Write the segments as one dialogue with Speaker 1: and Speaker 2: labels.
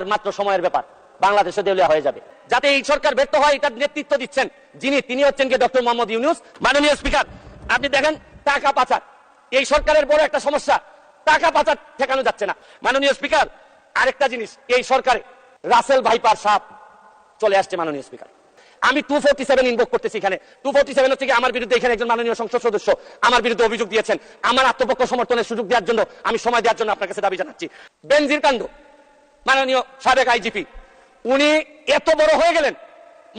Speaker 1: আর মাত্র সময়ের ব্যাপার। বাংলাদেশে দেউলিয়া হয়ে যাবে। যাতে এই সরকার ব্যর্থ হয়, এটার নেতৃত্ব দিচ্ছেন যিনি, তিনি হচ্ছেন কি ডক্টর মোহাম্মদ ইউনুস। মাননীয় স্পিকার, আপনি দেখেন, টাকা পাচার। এই সরকারের বড় একটা সমস্যা, টাকা পাচার ঠেকানো যাচ্ছে না। মাননীয় স্পিকার, আরেকটা জিনিস, এই সরকারে রাসেল ভাইপার সাপ চলে আসছে, মাননীয় স্পিকার। আমি টু ফোর্টি সেভেন ইনভোক করতেছি এখানে। টু ফোর্টি সেভেন হচ্ছে আমার বিরুদ্ধে এখানে একজন মাননীয় সংসদ সদস্য আমার বিরুদ্ধে অভিযোগ দিয়েছেন। আমার আত্মপক্ষ সমর্থনের সুযোগ দেওয়ার জন্য, আমি সময় দেওয়ার জন্য আপনার কাছে দাবি জানাচ্ছি। বেনজির কান্ড মাননীয় সাবেক আইজিপি। উনি এত বড় হয়ে গেলেন,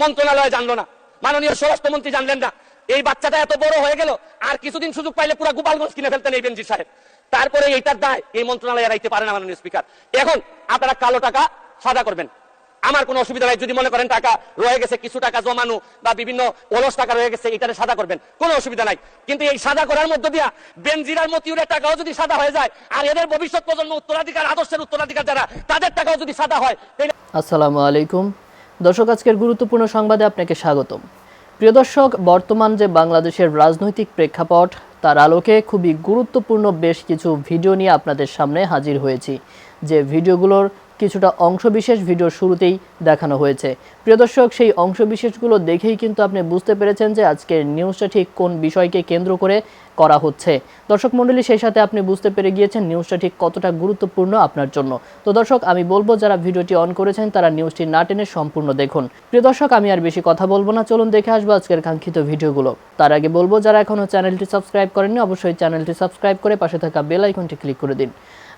Speaker 1: মন্ত্রণালয় জানলো না। মাননীয় স্বরাষ্ট্রমন্ত্রী জানলেন না। এই বাচ্চাটা এত বড় হয়ে গেল, আর কিছুদিন সুযোগ পাইলে পুরো গোপালগঞ্জ কিনে ফেলতেন এই বেঞ্জি সাহেব। তারপরে এইটার দায় এই মন্ত্রণালয় এড়াইতে পারে না মাননীয় স্পিকার। এখন আপনারা কালো টাকা সাদা করবেন। আমার কোনো অসুবিধা নাই, যদি মনে করেন টাকা রয়ে গেছে, কিছু টাকা জমানো বা বিভিন্ন অলস টাকা রয়ে গেছে এটারে সাদা করবেন, কোনো অসুবিধা নাই। কিন্তু এই সাদা করার মধ্য দিয়া বেনজিরার মতিউরের টাকাও যদি সাদা হয়ে যায়, আর এদের ভবিষ্যৎ প্রজন্ম উত্তরাধিকার, আদর্শের উত্তরাধিকার যারা, তাদের টাকাও যদি সাদা হয়
Speaker 2: আসসালামু আলাইকুম। দর্শক, আজকের গুরুত্বপূর্ণ সংবাদে আপনাকে স্বাগতম। প্রিয় দর্শক, বর্তমান যে বাংলাদেশের রাজনৈতিক প্রেক্ষাপট, তার আলোকে খুবই গুরুত্বপূর্ণ বেশ কিছু ভিডিও নিয়ে আপনাদের সামনে হাজির হয়েছি। যে ভিডিওগুলোর কিছুটা অংশবিশেষ ভিডিওর শুরুতেই দেখানো হয়েছে। প্রিয় দর্শক, সেই অংশবিশেষগুলো দেখেই কিন্তু আপনি বুঝতে পেরেছেন যে আজকের নিউজটা ঠিক কোন বিষয়কে কেন্দ্র করে করা হচ্ছে। দর্শক মণ্ডলী, সেই সাথে আপনি বুঝতে পেরে গিয়েছেন নিউজটা ঠিক কতটা গুরুত্বপূর্ণ আপনার জন্য। তো দর্শক, আমি বলব, যারা ভিডিওটি অন করেছেন, তারা নিউজটি না টেনে সম্পূর্ণ দেখুন। প্রিয় দর্শক, আমি আর বেশি কথা বলব না। চলুন দেখে আসব আজকের কাঙ্ক্ষিত ভিডিওগুলো। তার আগে বলব, যারা এখনও চ্যানেলটি সাবস্ক্রাইব করেননি, অবশ্যই চ্যানেলটি সাবস্ক্রাইব করে পাশে থাকা বেল আইকনটি ক্লিক করে দিন।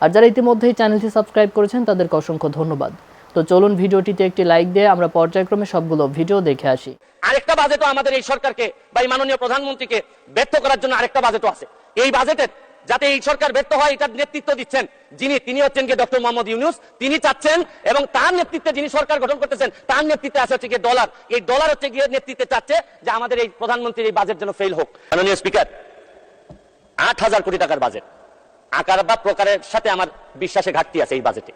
Speaker 2: আর যারা ইতিমধ্যেই চ্যানেলটি সাবস্ক্রাইব করেছেন, তাদেরকে অসংখ্য ধন্যবাদ। তো চলুন ভিডিওটিতে একটি লাইক দিয়ে আমরা পর্যায়ক্রমে সবগুলো ভিডিও দেখে আসি।
Speaker 1: আরেকটা বাজেটও আমাদের এই সরকারকে বা এই মাননীয় প্রধানমন্ত্রীকে ব্যর্থ করার জন্য আরেকটা বাজেটও আছে। এই বাজেটের যাতে এই সরকার ব্যর্থ হয়, এটার নেতৃত্ব দিচ্ছেন যিনি, তিনি হচ্ছেন কি ডক্টর মোহাম্মদ ইউনুস। তিনি চাচ্ছেন এবং তার নেতৃত্বে যিনি সরকার গঠন করতেছেন, তার নেতৃত্বে আছে হচ্ছে গিয়ে ডলার এই ডলার হচ্ছে গিয়ে নেতৃত্বে চাচ্ছে যে আমাদের এই প্রধানমন্ত্রীর এই বাজেট যেন ফেল হোক। মাননীয় স্পিকার আট হাজার কোটি টাকার বাজেট আকার বা প্রকারের সাথে আমার বিশ্বাসে ঘাটতি আছে এই বাজেটে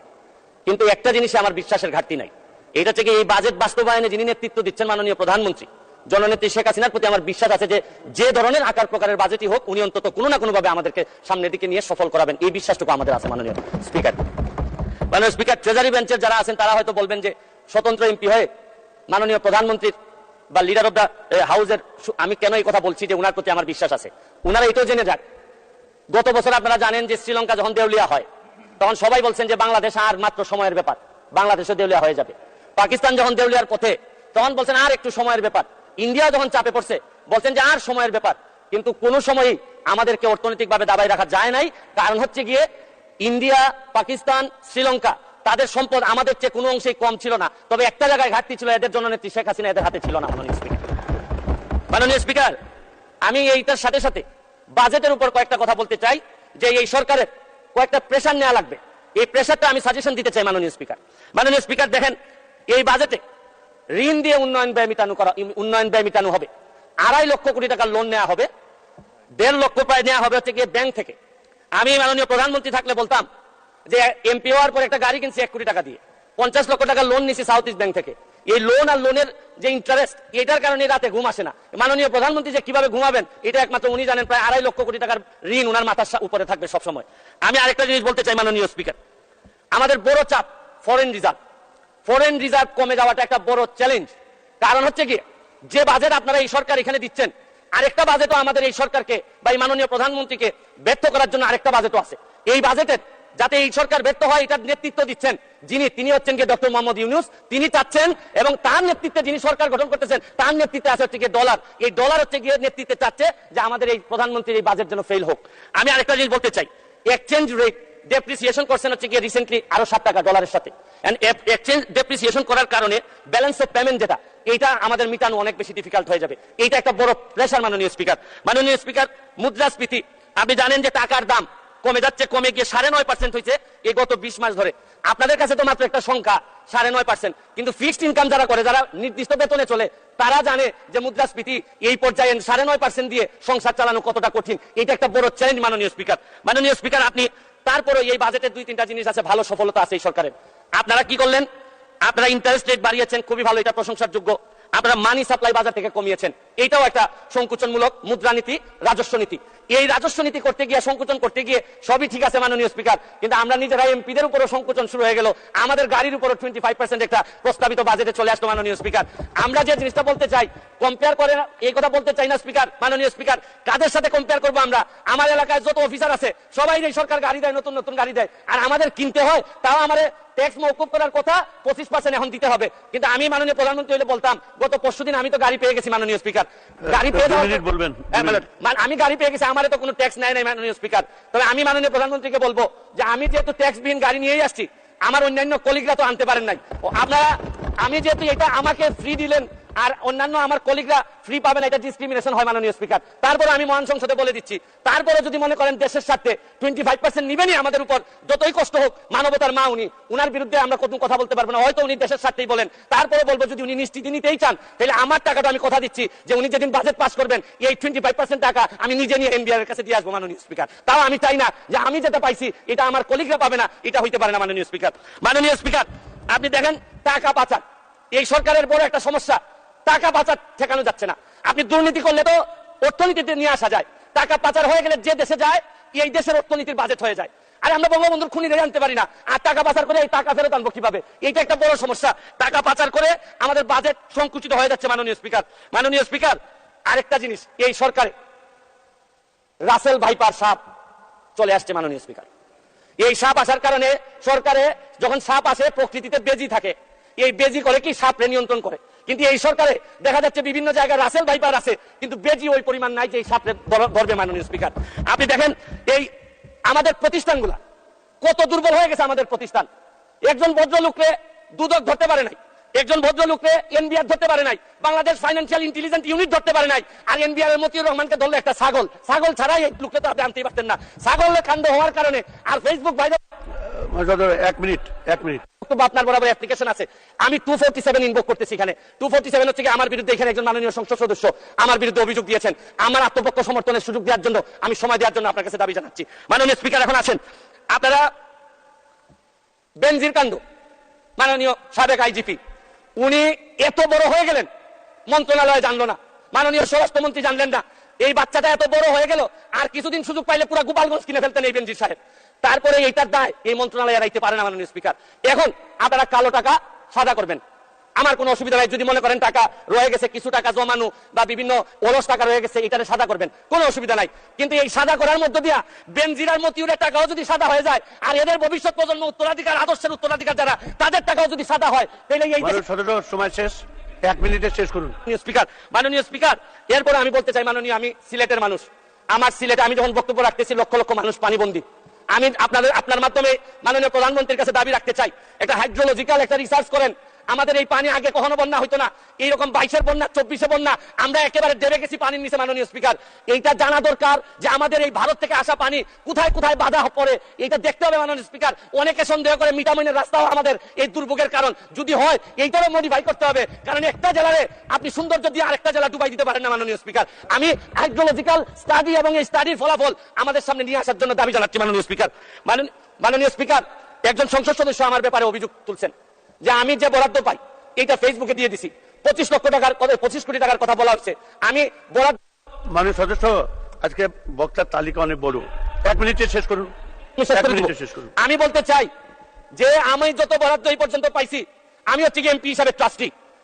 Speaker 1: কিন্তু একটা জিনিসে আমার বিশ্বাসের ঘাটতি নাই। এটা থেকে এই বাজেট বাস্তবায়নে যিনি নেতৃত্ব দিচ্ছেন মাননীয় প্রধানমন্ত্রী, জননেত্রী শেখ হাসিনার প্রতি আমার বিশ্বাস আছে যে যে ধরনের আকার প্রকারের বাজেটই হোক, উনি অন্তত কোনো না কোনো ভাবে আমাদেরকে সামনের দিকে নিয়ে সফল করাবেন। এই বিশ্বাসটুকু আমাদের আছে মাননীয় স্পিকার মাননীয় স্পিকার ট্রেজারি বেঞ্চের যারা আছেন, তারা হয়তো বলবেন যে স্বতন্ত্র এমপি হয়ে মাননীয় প্রধানমন্ত্রীর বা লিডার অব দ্য হাউসের আমি কেন এই কথা বলছি যে উনার প্রতি আমার বিশ্বাস আছে? উনারা এটাও জেনে যাক। গত বছর আপনারা জানেন যে শ্রীলঙ্কা যখন দেউলিয়া হয়, তখন সবাই বলছেন যে বাংলাদেশ আর মাত্র সময়ের ব্যাপার। বাংলাদেশে দেউলিয়া হয়ে যাবে। পাকিস্তান যখন দেউলিয়ার পথে, তখন বলছেন আর একটু সময়ের ব্যাপার। ইন্ডিয়া যখন চাপে পড়ছে, বলছেন যে আর সময়ের ব্যাপার। কিন্তু কোনো সময়ই আমাদেরকে অর্থনৈতিকভাবে দাবাই রাখা যায় নাই। কারণ হচ্ছে গিয়ে, ইন্ডিয়া, পাকিস্তান, শ্রীলঙ্কা, তাদের সম্পদ আমাদের চেয়ে কোনো অংশেই কম ছিল না। তবে একটা জায়গায় ঘাটতি ছিল, এদের জন্য নেত্রী শেখ হাসিনা এদের হাতে ছিল না, মাননীয় স্পিকার। মাননীয় স্পিকার, আমি এইটার সাথে সাথে বাজেটের উপর কয়েকটা কথা বলতে চাই, যে এই সরকারের কয়েকটা প্রেশার নেওয়া লাগবে। এই প্রেশারটা আমি সাজেশন দিতে চাই মাননীয় স্পিকার মাননীয় স্পিকার দেখেন, এই বাজেটে ঋণ দিয়ে উন্নয়ন ব্যয় মিটানো করা, উন্নয়ন ব্যয় মিটানো হবে। আড়াই লক্ষ কোটি টাকার লোন নেওয়া হবে। দেড় লক্ষ প্রায় নেওয়া হবে হচ্ছে গিয়ে ব্যাংক থেকে। আমি মাননীয় প্রধানমন্ত্রী থাকলে বলতাম যে এমপি হওয়ার পর একটা গাড়ি কিনছি এক কোটি টাকা দিয়ে। পঞ্চাশ লক্ষ টাকা লোন নিছি সাউথ ইস্ট ব্যাংক থেকে। এই লোন আর লোনের যে ইন্টারেস্ট এটার কারণে রাতে ঘুম আসে না। মাননীয় প্রধানমন্ত্রী যে কীভাবে ঘুমাবেন, এটা একমাত্র উনি জানেন, প্রায় আড়াই লক্ষ কোটি টাকার ঋণ উনার মাথার উপরে থাকবে সবসময়। আমি আরেকটা জিনিস বলতে চাই, মাননীয় স্পিকার আমাদের বড় চাপ ফরেন রিজার্ভ ফরেন রিজার্ভ কমে যাওয়াটা একটা বড় চ্যালেঞ্জ কারণ হচ্ছে কি, যে বাজেট আপনারা এই সরকার এখানে দিচ্ছেন, আরেকটা বাজেটও আমাদের এই সরকারকে বা এই মাননীয় প্রধানমন্ত্রীকে ব্যর্থ করার জন্য আরেকটা বাজেটও আছে। এই বাজেটের যাতে এই সরকার ব্যর্থ হয়, এটার নেতৃত্ব দিচ্ছেন যিনি, তিনি হচ্ছেন কি ডক্টর মোহাম্মদ ইউনুস। তিনি চাচ্ছেন এবং তার নেতৃত্বে যিনি সরকার গঠন করতেছেন, তার নেতৃত্বে আছে হচ্ছে গিয়ে ডলার। এই ডলার হচ্ছে গিয়ে নেতৃত্বে চাচ্ছে যে আমাদের এই প্রধানমন্ত্রীর এই বাজেট যেন ফেল হোক। আমি আরেকটা জিনিস বলতে চাই। এক্সচেঞ্জ রেট ডেপ্রিসিয়েশন করছেন হচ্ছে গিয়ে রিসেন্টলি আরও সাত টাকা ডলারের সাথে। এক্সচেঞ্জ ডেপ্রিসিয়েশন করার কারণে ব্যালেন্স অফ পেমেন্ট যেটা, এইটা আমাদের মিটানো অনেক বেশি ডিফিকাল্ট হয়ে যাবে। এইটা একটা বড় প্রেশার মাননীয় স্পিকার মাননীয় স্পিকার মুদ্রাস্ফীতি। আপনি জানেন যে টাকার দাম কমে যাচ্ছে, কমে গিয়ে সাড়ে নয় পার্সেন্ট হয়েছে এই গত বিশ মাস ধরে। আপনাদের কাছে তো মাত্র একটা সংখ্যা, সাড়ে নয় পার্সেন্ট কিন্তু ফিক্সড ইনকাম যারা করে, যারা নির্দিষ্ট বেতনে চলে, তারা জানে যে মুদ্রাস্ফীতি এই পর্যায়ে সাড়ে নয় পার্সেন্ট দিয়ে সংসার চালানো কতটা কঠিন। এটা একটা বড় চ্যালেঞ্জ মাননীয় স্পিকার মাননীয় স্পিকার আপনি তারপরে এই বাজেটের দুই, তিনটা জিনিস আছে, ভালো সফলতা আছে এই সরকারের। আপনারা কি করলেন? আপনারা ইন্টারেস্ট রেট বাড়িয়েছেন, খুবই ভালো, এটা প্রশংসার যোগ্য। আপনারা মানি সাপ্লাই বাজার থেকে কমিয়েছেন। এইটাও একটা সংকুচনমূলক মুদ্রানীতি রাজস্ব নীতি। এই রাজস্ব নীতি করতে গিয়ে, সংকোচন করতে গিয়ে সবই ঠিক আছে মাননীয় স্পিকার, কিন্তু আমরা নিজেরা এমপিদের উপরও সংকোচন শুরু হয়ে গেল। আমাদের গাড়ির উপরও টোয়েন্টি ফাইভ পার্সেন্ট একটা প্রস্তাবিত বাজেটে চলে আসলো মাননীয় স্পিকার। আমরা যে জিনিসটা বলতে চাই কম্পেয়ার করে না এই কথা বলতে চাই না স্পিকার, মাননীয় স্পিকার, কাদের সাথে কম্পেয়ার করব আমরা? আমার এলাকায় যত অফিসার আছে, সবাই এই সরকার গাড়ি দেয়, নতুন নতুন গাড়ি দেয়। আর আমাদের কিনতে হয়, তাও আমাদের ট্যাক্স মৌকুব করার কথা পঁচিশ পার্সেন্ট এখন দিতে হবে। কিন্তু আমি মাননীয় প্রধানমন্ত্রী হলে বলতাম গত পরশু দিন আমি তো গাড়ি পেয়ে গেছি মাননীয় স্পিকার। গাড়ি পেয়ে
Speaker 3: বলবেন,
Speaker 1: হ্যাঁ। মানে আমি গাড়ি পেয়ে গেছি আমার তো কোনো ট্যাক্স নেয় নাই মাননীয় স্পিকার। তবে আমি মাননীয় প্রধানমন্ত্রীকে বলব যে আমি যেহেতু ট্যাক্স বিহীন গাড়ি নিয়েই আসছি আমার অন্যান্য কলিগরা তো আনতে পারেন নাই। আপনারা আমি যেহেতু এটা আমাকে ফ্রি দিলেন আর অন্যান্য আমার কলিগরা ফ্রি পাবেন, এটা ডিসক্রিমিনেশন হয় মাননীয় স্পিকার তারপরে আমি মহান সংসদে বলে দিচ্ছি তারপরে যদি মনে করেন দেশের স্বার্থে টোয়েন্টি ফাইভ পার্সেন্ট নিবেনই আমাদের উপর, যতই কষ্ট হোক, মানবতার মা উনি, উনার বিরুদ্ধে আমরা কোনো কথা বলতে পারব না, হয়তো উনি দেশের স্বার্থেই বলেন। তারপরে বলব, যদি উনি নিশ্চিতি নিতেই চান, তাহলে আমার টাকাটা আমি কথা দিচ্ছি, যে উনি যেদিন বাজেট পাস করবেন, এই টোয়েন্টি ফাইভ পার্সেন্ট টাকা আমি নিজে নিয়ে এনবিআর এর কাছে দিয়ে আসব, মাননীয় স্পিকার তাও আমি চাই না যে আমি যেটা পাইছি, এটা আমার কলিগরা পাবে না, এটা হইতে পারে না, মাননীয় স্পিকার মাননীয় স্পিকার আপনি দেখেন টাকা পাচার, এই সরকারের বড় একটা সমস্যা। টাকা পাচার ঠেকানো যাচ্ছে না। আপনি দুর্নীতি করলে তো অর্থনীতিতে নিয়ে আসা যায়। টাকা পাচার হয়ে গেলে যে দেশে যায়, এই দেশের অর্থনীতির বাজেট হয়ে যায়। আর আমরা বঙ্গবন্ধুর খুনি জানতে পারি না। আর টাকা পাচার করে এই টাকা ফেরত আনব কীভাবে? এইটা একটা বড় সমস্যা। টাকা পাচার করে আমাদের বাজেট সংকুচিত হয়ে যাচ্ছে, মাননীয় স্পিকার মাননীয় স্পিকার আরেকটা জিনিস। এই সরকারে রাসেল ভাইপার সাপ চলে আসছে, মাননীয় স্পিকার এই সাপ আসার কারণে সরকারে যখন সাপ আসে, প্রকৃতিতে বেজি থাকে। এই বেজি করে কি? সাপরে নিয়ন্ত্রণ করে। কিন্তু এই সরকারে দেখা যাচ্ছে বিভিন্ন জায়গায় রাসেল ভাইপার আছে, কিন্তু বেজি ওই পরিমাণ নাই যে এই ধর- ধরবে মাননীয় স্পিকার। আপনি দেখেন, এই আমাদের প্রতিষ্ঠানগুলা কত দুর্বল হয়ে গেছে আমাদের প্রতিষ্ঠান। একজন ভদ্রলোককে দুদক ধরতে পারে নাই, একজন ভদ্রলোককে এনবিআর ধরতে পারে নাই, বাংলাদেশ ফাইন্যান্সিয়াল ইন্টেলিজেন্ট ইউনিট ধরতে পারে নাই, আর এনবিআর এর মতিউর রহমানকে ধরলে একটা ছাগল। ছাগল ছাড়াই এই লোককে তো আপনি আনতেই পারতেন না। ছাগলের কাণ্ড হওয়ার কারণে আর ফেসবুক ভাইরাল
Speaker 3: এক
Speaker 1: করতেছি এখানে। টু সেভেন আমার বিরুদ্ধে এখানে মাননীয় সংসদ সদস্য। আমার বিরুদ্ধে অভিযোগ দিয়েছেন। আমার সমর্থনের সুযোগ দেওয়ার জন্য দেওয়ার জন্য আপনার কাছে দাবি জানাচ্ছি। মাননীয় স্পিকার এখন আপনারা বেনজির কান্ড, মাননীয় সাবেক উনি এত বড় হয়ে গেলেন, মন্ত্রণালয়ে জানলো না। মাননীয় স্বরাষ্ট্রমন্ত্রী জানলেন না। এই বাচ্চাটা এত বড় হয়ে গেল, আর কিছুদিন সুযোগ পাইলে পুরো গোপালগঞ্জ কিনে ফেলতেন এই বেনজির সাহেব। তারপরে এইটার দায় এই মন্ত্রণালয়ে রাইতে পারে না মাননীয় স্পিকার। এখন আপনারা কালো টাকা সাদা করবেন। আমার কোনো অসুবিধা নাই যদি মনে করেন টাকা রয়ে গেছে কিছু টাকা জমানো বা বিভিন্ন অলস টাকা রয়ে গেছে এটারে সাদা করবেন। কোনো অসুবিধা নাই। কিন্তু এই সাদা করার মধ্য দিয়া বেনজিরার মতিউরের টাকাও যদি সাদা হয়ে যায় আর এদের ভবিষ্যৎ প্রজন্ম উত্তরাধিকার আদর্শের উত্তরাধিকার যারা তাদের টাকাও যদি সাদা হয় তাহলে এই
Speaker 3: সময় শেষ। এক মিনিটে শেষ করুন।
Speaker 1: স্পিকার মাননীয় স্পিকার এরপরে আমি বলতে চাই মাননীয় আমি সিলেটের মানুষ। আমার সিলেটে আমি যখন বক্তব্য রাখতেছি লক্ষ লক্ষ মানুষ পানিবন্দী। আমি আপনাদের আপনার মাধ্যমে মাননীয় প্রধানমন্ত্রীর কাছে দাবি রাখতে চাই। একটা হাইড্রোলজিক্যাল একটা রিসার্চ করেন। আমাদের এই পানি আগে কখনো বন্যা হইতো না। এইরকম বাইশের বন্যা, চব্বিশে বন্যা, আমরা একেবারে ডেবে গেছি পানির নিচে, মাননীয় স্পিকার। এইটা জানা দরকার যে আমাদের এই ভারত থেকে আসা পানি কোথায় কোথায় বাধা পড়ে, এইটা দেখতে হবে, মাননীয় স্পিকার। অনেকে সন্দেহ করে মিটামিনের রাস্তাও আমাদের এই দুর্ভোগের কারণ। যদি হয়, এইটারও মডিফাই করতে হবে। কারণ একটা জেলারে আপনি সৌন্দর্য দিয়ে আরেকটা জেলা ডুবাই দিতে পারেন না, মাননীয় স্পিকার। আমি হাইড্রোলজিক্যাল স্টাডি এবং এই স্টাডির ফলাফল আমাদের সামনে নিয়ে আসার জন্য দাবি জানাচ্ছি, মাননীয় স্পিকার। মাননীয়- মাননীয় স্পিকার, একজন সংসদ সদস্য আমার ব্যাপারে অভিযোগ তুলছেন। যে আমি যে বরাদ্দ পাই এটা ফেসবুকে দিয়ে দিছি। পঁচিশ লক্ষ টাকার কথা পঁচিশ কোটি টাকার কথা বলা হচ্ছে। আমি বরাদ্দ
Speaker 3: মানে সদস্য আজকে বক্তার তালিকা অনেক বড়। এক। মিনিটে শেষ করুন।
Speaker 1: আমি বলতে চাই যে আমি যত বরাদ্দ এই পর্যন্ত পাইছি আমি হচ্ছে এমপি হিসাবে ট্রাস্টি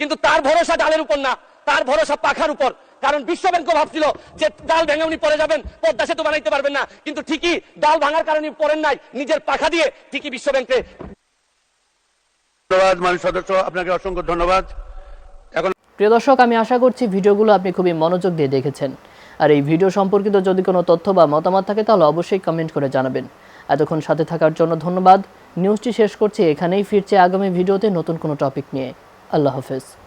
Speaker 1: কিন্তু তার ভরসা ডালের উপর না তার ভরসা পাখার উপর। কারণ বিশ্ব ব্যাংক ভাবছিল যে ডাল ভেঙে উনি পড়ে যাবেন পদ্মা সেতু বানাইতে পারবেন না। কিন্তু ঠিকই ডাল ভাঙার কারণে পড়েন নাই নিজের পাখা দিয়ে ঠিকই বিশ্ব ব্যাংকে
Speaker 3: ধন্যবাদ মাননীয় সদস্য আপনাকে অসংখ্য ধন্যবাদ। এখন
Speaker 2: প্রিয় দর্শক আমি আশা করছি ভিডিওগুলো আপনি খুবই মনোযোগ দিয়ে দেখেছেন। আর এই ভিডিও সম্পর্কিত যদি কোনো তথ্য বা মতামত থাকে তাহলে অবশ্যই কমেন্ট করে জানাবেন। এতক্ষণ সাথে থাকার জন্য ধন্যবাদ। নিউজটি শেষ করছি এখানেই ফিরছে আগামী ভিডিওতে নতুন কোনো টপিক নিয়ে। আল্লাহ হাফেজ।